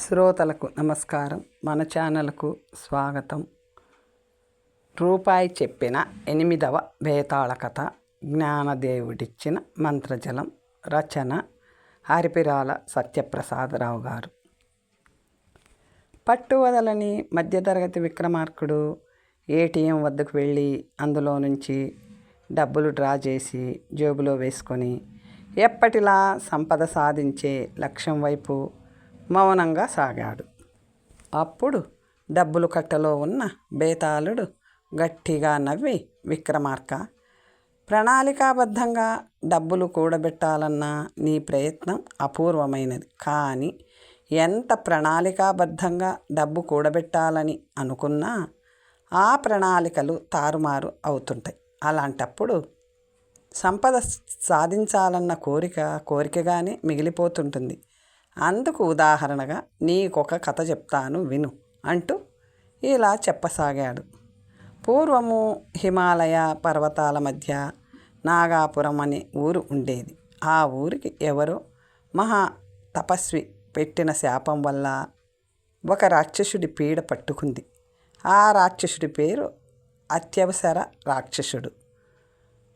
శ్రోతలకు నమస్కారం. మన ఛానల్కు స్వాగతం. రూపాయి చెప్పిన ఎనిమిదవ వేతాళ కథ జ్ఞానదేవుడిచ్చిన మంత్రజలం రచన హరిపిరాల సత్యప్రసాదరావు గారు. పట్టు వదలని మధ్యతరగతి విక్రమార్కుడు ఏటీఎం వద్దకు వెళ్ళి అందులో నుంచి డబ్బులు డ్రా చేసి జేబులో వేసుకొని ఎప్పటిలా సంపద సాధించే లక్ష్యం వైపు మౌనంగా సాగాడు. అప్పుడు డబ్బులు కట్టలో ఉన్న బేతాళుడు గట్టిగా నవ్వి విక్రమార్క ప్రణాళికాబద్ధంగా డబ్బులు కూడబెట్టాలన్న నీ ప్రయత్నం అపూర్వమైనది. కానీ ఎంత ప్రణాళికాబద్ధంగా డబ్బు కూడబెట్టాలని అనుకున్నా ఆ ప్రణాళికలు తారుమారు అవుతుంటాయి. అలాంటప్పుడు సంపద సాధించాలన్న కోరిక కోరికగానే మిగిలిపోతుంటుంది. అందుకు ఉదాహరణగా నీకొక కథ చెప్తాను విను అంటూ ఇలా చెప్పసాగాడు. పూర్వము హిమాలయ పర్వతాల మధ్య నాగాపురం అనే ఊరు ఉండేది. ఆ ఊరికి ఎవరో మహా తపస్వి పెట్టిన శాపం వల్ల ఒక రాక్షసుడి పీడ పట్టుకుంది. ఆ రాక్షసుడి పేరు అత్యవసర రాక్షసుడు.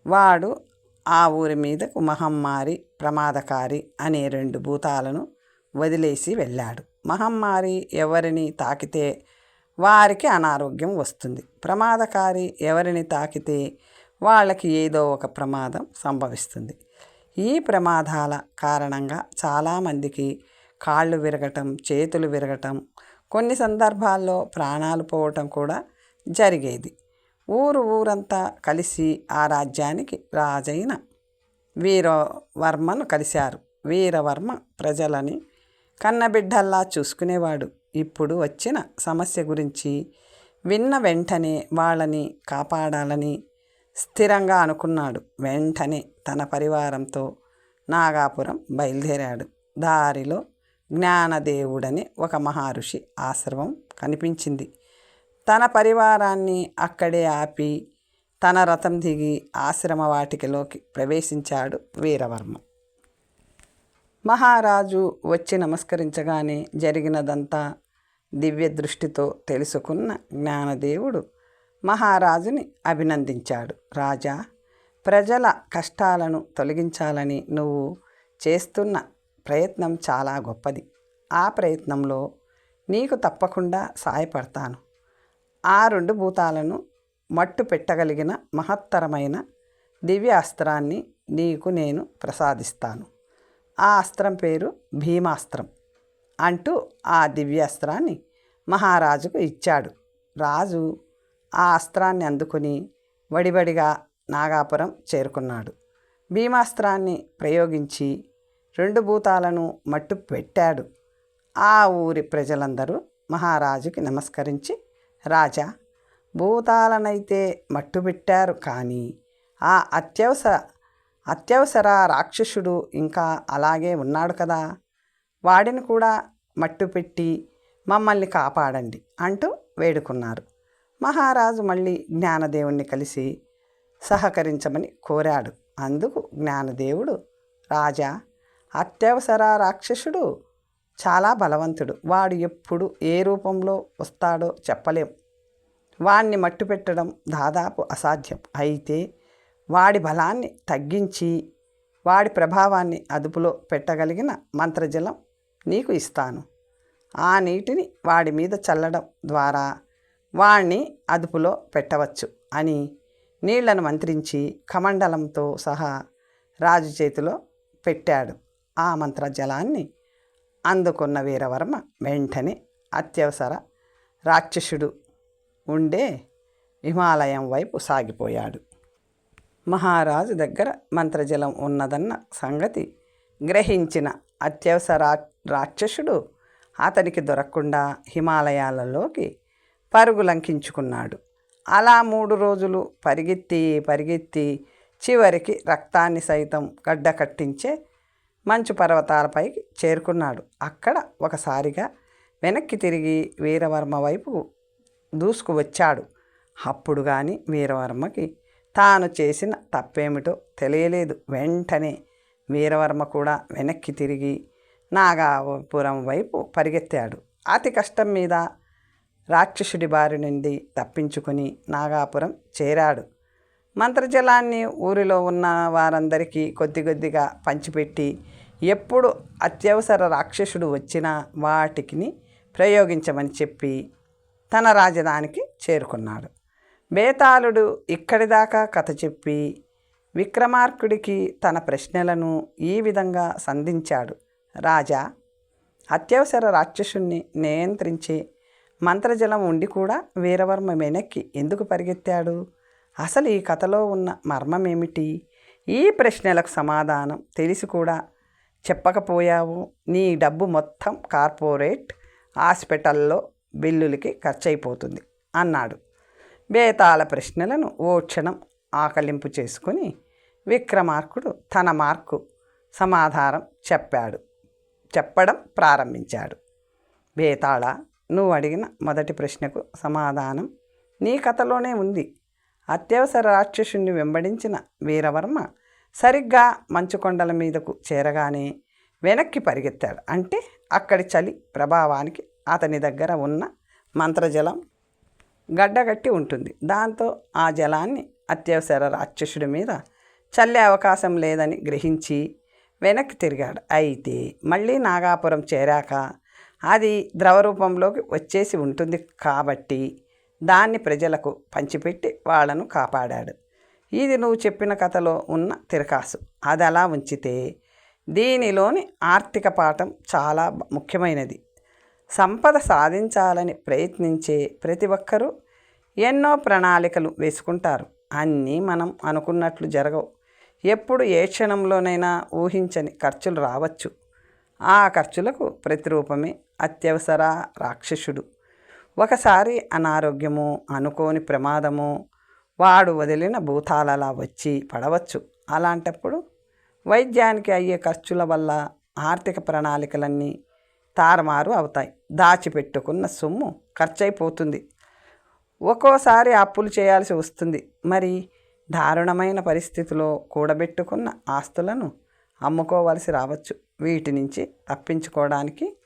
వాడు ఆ ఊరి మీదకు మహమ్మారి ప్రమాదకారి అనే రెండు భూతాలను వదిలేసి వెళ్ళాడు. మహమ్మారి ఎవరిని తాకితే వారికి అనారోగ్యం వస్తుంది. ప్రమాదకారి ఎవరిని తాకితే వాళ్ళకి ఏదో ఒక ప్రమాదం సంభవిస్తుంది. ఈ ప్రమాదాల కారణంగా చాలామందికి కాళ్ళు విరగటం చేతులు విరగటం కొన్ని సందర్భాల్లో ప్రాణాలు పోవటం కూడా జరిగేది. ఊరు ఊరంతా కలిసి ఆ రాజ్యానికి రాజైన వీరవర్మను కలిశారు. వీరవర్మ ప్రజలని కన్నబిడ్డల్లా చూసుకునేవాడు. ఇప్పుడు వచ్చిన సమస్య గురించి విన్న వెంటనే వాళ్ళని కాపాడాలని స్థిరంగా అనుకున్నాడు. వెంటనే తన పరివారంతో నాగాపురం బయలుదేరాడు. దారిలో జ్ఞానదేవుడని ఒక మహర్షి ఆశ్రమం కనిపించింది. తన పరివారాన్ని అక్కడే ఆపి తన రథం దిగి ఆశ్రమ వాటికలోకి ప్రవేశించాడు వీరవర్మ. మహారాజు వచ్చి నమస్కరించగానే జరిగినదంతా దివ్య దృష్టితో తెలుసుకున్న జ్ఞానదేవుడు మహారాజుని అభినందించాడు. రాజా ప్రజల కష్టాలను తొలగించాలని నువ్వు చేస్తున్న ప్రయత్నం చాలా గొప్పది. ఆ ప్రయత్నంలో నీకు తప్పకుండా సాయపడతాను. ఆ రెండు భూతాలను మట్టు పెట్టగలిగిన మహత్తరమైన దివ్య అస్త్రాన్ని నీకు నేను ప్రసాదిస్తాను. ఆ అస్త్రం పేరు భీమాస్త్రం అంటూ ఆ దివ్యాస్త్రాన్ని మహారాజుకు ఇచ్చాడు. రాజు ఆ అస్త్రాన్ని అందుకుని వడివడిగా నాగాపురం చేరుకున్నాడు. భీమాస్త్రాన్ని ప్రయోగించి రెండు భూతాలను మట్టు పెట్టాడు. ఆ ఊరి ప్రజలందరూ మహారాజుకి నమస్కరించి రాజా భూతాలనైతే మట్టు పెట్టారు కానీ ఆ అత్యవసర అత్యవసర రాక్షసుడు ఇంకా అలాగే ఉన్నాడు కదా. వాడిని కూడా మట్టు పెట్టి మమ్మల్ని కాపాడండి అంటూ వేడుకున్నారు. మహారాజు మళ్ళీ జ్ఞానదేవుణ్ణి కలిసి సహకరించమని కోరాడు. అందుకు జ్ఞానదేవుడు రాజా అత్యవసర రాక్షసుడు చాలా బలవంతుడు. వాడు ఎప్పుడు ఏ రూపంలో వస్తాడో చెప్పలేం. వాణ్ణి మట్టు పెట్టడం దాదాపు అసాధ్యం. అయితే వాడి బలాన్ని తగ్గించి వాడి ప్రభావాన్ని అదుపులో పెట్టగలిగిన మంత్రజలం నీకు ఇస్తాను. ఆ నీటిని వాడి మీద చల్లడం ద్వారా వాణ్ణి అదుపులో పెట్టవచ్చు అని నీళ్ళను మంత్రించి కమండలంతో సహా రాజు చేతిలో పెట్టాడు. ఆ మంత్రజలాన్ని అందుకున్న వీరవర్మ వెంటనే అత్యవసర రాక్షసుడు ఉండే హిమాలయం వైపు సాగిపోయాడు. మహారాజు దగ్గర మంత్రజలం ఉన్నదన్న సంగతి గ్రహించిన అత్యవసర రాక్షసుడు అతనికి దొరకకుండా హిమాలయాలలోకి పరుగులంకించుకున్నాడు. అలా మూడు రోజులు పరిగెత్తి పరిగెత్తి చివరికి రక్తాన్ని సైతం గడ్డ కట్టించే మంచు పర్వతాలపైకి చేరుకున్నాడు. అక్కడ ఒకసారిగా వెనక్కి తిరిగి వీరవర్మ వైపు దూసుకు వచ్చాడు అప్పుడు కానీ వీరవర్మకి తాను చేసిన తప్పేమిటో తెలియలేదు. వెంటనే వీరవర్మ కూడా వెనక్కి తిరిగి నాగాపురం వైపు పరిగెత్తాడు. అతి కష్టం మీద రాక్షసుడి బారి నుండి తప్పించుకుని నాగాపురం చేరాడు. మంత్రజలాన్ని ఊరిలో ఉన్న వారందరికీ కొద్ది కొద్దిగా పంచిపెట్టి ఎప్పుడు అత్యవసర రాక్షసుడు వచ్చినా వాటికిని ప్రయోగించమని చెప్పి తన రాజధానికి చేరుకున్నాడు. బేతాళుడు ఇక్కడిదాకా కథ చెప్పి విక్రమార్కుడికి తన ప్రశ్నలను ఈ విధంగా సంధించాడు. రాజా అత్యవసర రాక్షసుణ్ణి నియంత్రించే మంత్రజలం ఉండి కూడా వీరవర్మ వెనక్కి ఎందుకు పరిగెత్తాడు? అసలు ఈ కథలో ఉన్న మర్మం ఏమిటి ఈ ప్రశ్నలకు సమాధానం తెలిసి కూడా చెప్పకపోయావు. నీ డబ్బు మొత్తం కార్పొరేట్ హాస్పిటల్లో బిల్లులకి ఖర్చయిపోతుంది అన్నాడు. బేతాళ ప్రశ్నలను ఓ క్షణం ఆకలింపు చేసుకుని విక్రమార్కుడు తన మార్కు సమాధానం చెప్పాడు. చెప్పడం ప్రారంభించాడు. బేతాళ నువ్వు అడిగిన మొదటి ప్రశ్నకు సమాధానం నీ కథలోనే ఉంది. అత్యవసర రాక్షసుణ్ణి వెంబడించిన వీరవర్మ సరిగ్గా మంచుకొండల మీదకు చేరగానే వెనక్కి పరిగెత్తాడు. అంటే అక్కడి చలి ప్రభావానికి అతని దగ్గర ఉన్న మంత్రజలం గడ్డగట్టి ఉంటుంది. దాంతో ఆ జలాన్ని అత్యవసర రాక్షసుడి మీద చల్లే అవకాశం లేదని గ్రహించి వెనక్కి తిరిగాడు. అయితే మళ్ళీ నాగాపురం చేరాక అది ద్రవరూపంలోకి వచ్చేసి ఉంటుంది కాబట్టి దాన్ని ప్రజలకు పంచిపెట్టి వాళ్ళను కాపాడాడు. ఇది నువ్వు చెప్పిన కథలో ఉన్న తిరకాసు. అది అలా ఉంచితే దీనిలోని ఆర్థిక పాఠం చాలా ముఖ్యమైనది. సంపద సాధించాలని ప్రయత్నించే ప్రతి ఒక్కరూ ఎన్నో ప్రణాళికలు వేసుకుంటారు. అన్నీ మనం అనుకున్నట్లు జరగవు. ఎప్పుడు ఏ క్షణంలోనైనా ఊహించని ఖర్చులు రావచ్చు. ఆ ఖర్చులకు ప్రతిరూపమే అత్యవసర రాక్షసుడు. ఒకసారి అనారోగ్యము అనుకోని ప్రమాదము వాడు వదిలిన భూతాలలా వచ్చి పడవచ్చు. అలాంటప్పుడు వైద్యానికి అయ్యే ఖర్చుల వల్ల ఆర్థిక ప్రణాళికలన్నీ తారుమారు అవుతాయి. దాచిపెట్టుకున్న సొమ్ము ఖర్చయిపోతుంది ఒక్కోసారి అప్పులు చేయాల్సి వస్తుంది. మరి దారుణమైన పరిస్థితిలో కూడబెట్టుకున్న ఆస్తులను అమ్ముకోవలసి రావచ్చు. వీటి నుంచి తప్పించుకోవడానికి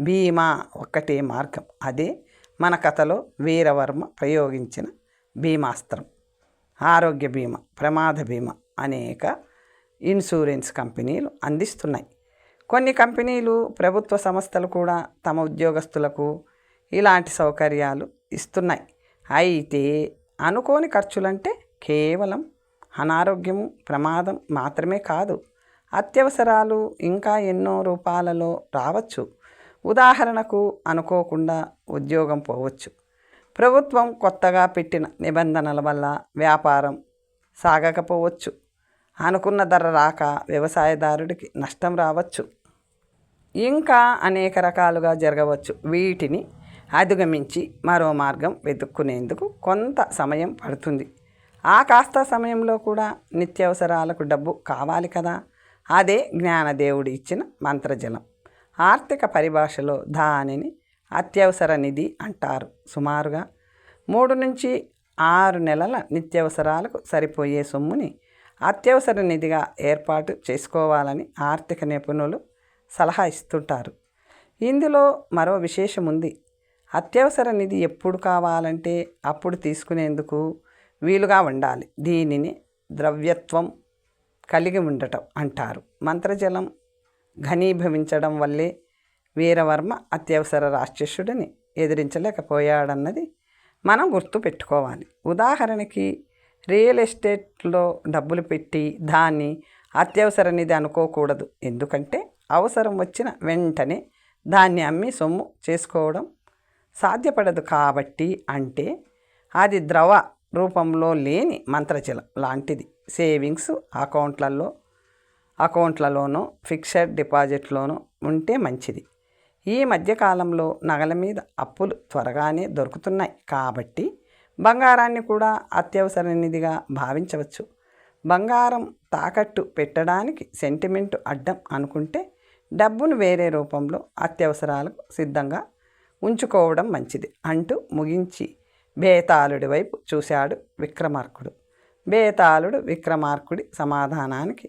బీమా ఒక్కటే మార్గం. అదే మన కథలో వీరవర్మ ప్రయోగించిన భీమాస్త్రం ఆరోగ్య బీమా ప్రమాద బీమా అనేక ఇన్సూరెన్స్ కంపెనీలు అందిస్తున్నాయి. కొన్ని కంపెనీలు ప్రభుత్వ సంస్థలు కూడా తమ ఉద్యోగస్తులకు ఇలాంటి సౌకర్యాలు ఇస్తున్నాయి. అయితే అనుకోని ఖర్చులంటే కేవలం అనారోగ్యము ప్రమాదం మాత్రమే కాదు. అత్యవసరాలు ఇంకా ఎన్నో రూపాలలో రావచ్చు. ఉదాహరణకు అనుకోకుండా ఉద్యోగం పోవచ్చు. ప్రభుత్వం కొత్తగా పెట్టిన నిబంధనల వల్ల వ్యాపారం సాగకపోవచ్చు. అనుకున్న ధర రాక వ్యవసాయదారుడికి నష్టం రావచ్చు. ఇంకా అనేక రకాలుగా జరగవచ్చు. వీటిని అధిగమించి మరో మార్గం వెతుక్కునేందుకు కొంత సమయం పడుతుంది. ఆ కాస్త సమయంలో కూడా నిత్యావసరాలకు డబ్బు కావాలి కదా? అదే జ్ఞానదేవుడు ఇచ్చిన మంత్రజలం. ఆర్థిక పరిభాషలో దానిని అత్యవసర నిధి అంటారు. సుమారుగా మూడు నుంచి ఆరు నెలల నిత్యావసరాలకు సరిపోయే సొమ్ముని అత్యవసర నిధిగా ఏర్పాటు చేసుకోవాలని ఆర్థిక నిపుణులు సలహా ఇస్తుంటారు. ఇందులో మరో విశేషం ఉంది. అత్యవసర నిధి ఎప్పుడు కావాలంటే అప్పుడు తీసుకునేందుకు వీలుగా ఉండాలి. దీనిని ద్రవ్యత్వం కలిగి ఉండటం అంటారు. మంత్రజలం ఘనీభవించడం వల్లే వీరవర్మ అత్యవసర రాక్షసుడిని ఎదిరించలేకపోయాడన్నది మనం గుర్తు పెట్టుకోవాలి. ఉదాహరణకి రియల్ ఎస్టేట్లో డబ్బులు పెట్టి దాన్ని అత్యవసర నిధి అనుకోకూడదు. ఎందుకంటే అవసరం వచ్చిన వెంటనే దాన్ని అమ్మి సొమ్ము చేసుకోవడం సాధ్యపడదు కాబట్టి అంటే అది ద్రవ రూపంలో లేని మంత్రజలం లాంటిది. సేవింగ్స్ అకౌంట్లలో అకౌంట్లలోనూ ఫిక్స్డ్ డిపాజిట్లోనూ ఉంటే మంచిది. ఈ మధ్యకాలంలో నగల మీద అప్పులు త్వరగానే దొరుకుతున్నాయి కాబట్టి బంగారాన్ని కూడా అత్యవసర నిధిగా భావించవచ్చు. బంగారం తాకట్టు పెట్టడానికి సెంటిమెంట్ అడ్డం అనుకుంటే డబ్బును వేరే రూపంలో అత్యవసరాలకు సిద్ధంగా ఉంచుకోవడం మంచిది అంటూ ముగించి బేతాళుడి వైపు చూశాడు విక్రమార్కుడు. బేతాళుడు విక్రమార్కుడి సమాధానానికి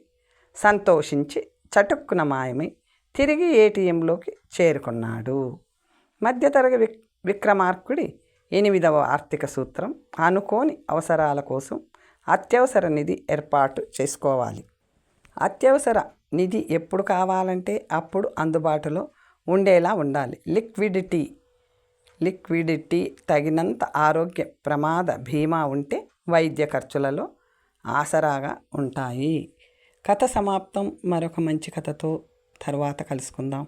సంతోషించి చటుక్కున మాయమై తిరిగి ఏటీఎంలోకి చేరుకున్నాడు. మధ్యతరగతి విక్ విక్రమార్కుడి ఎనిమిదవ ఆర్థిక సూత్రం అనుకోని అవసరాల కోసం అత్యవసర నిధి ఏర్పాటు చేసుకోవాలి. అత్యవసర నిధి ఎప్పుడు కావాలంటే అప్పుడు అందుబాటులో ఉండేలా ఉండాలి. లిక్విడిటీ లిక్విడిటీ తగినంత ఆరోగ్య ప్రమాద బీమా ఉంటే వైద్య ఖర్చులలో ఆసరాగా ఉంటాయి. కథ సమాప్తం. మరొక మంచి కథతో తర్వాత కలుసుకుందాం.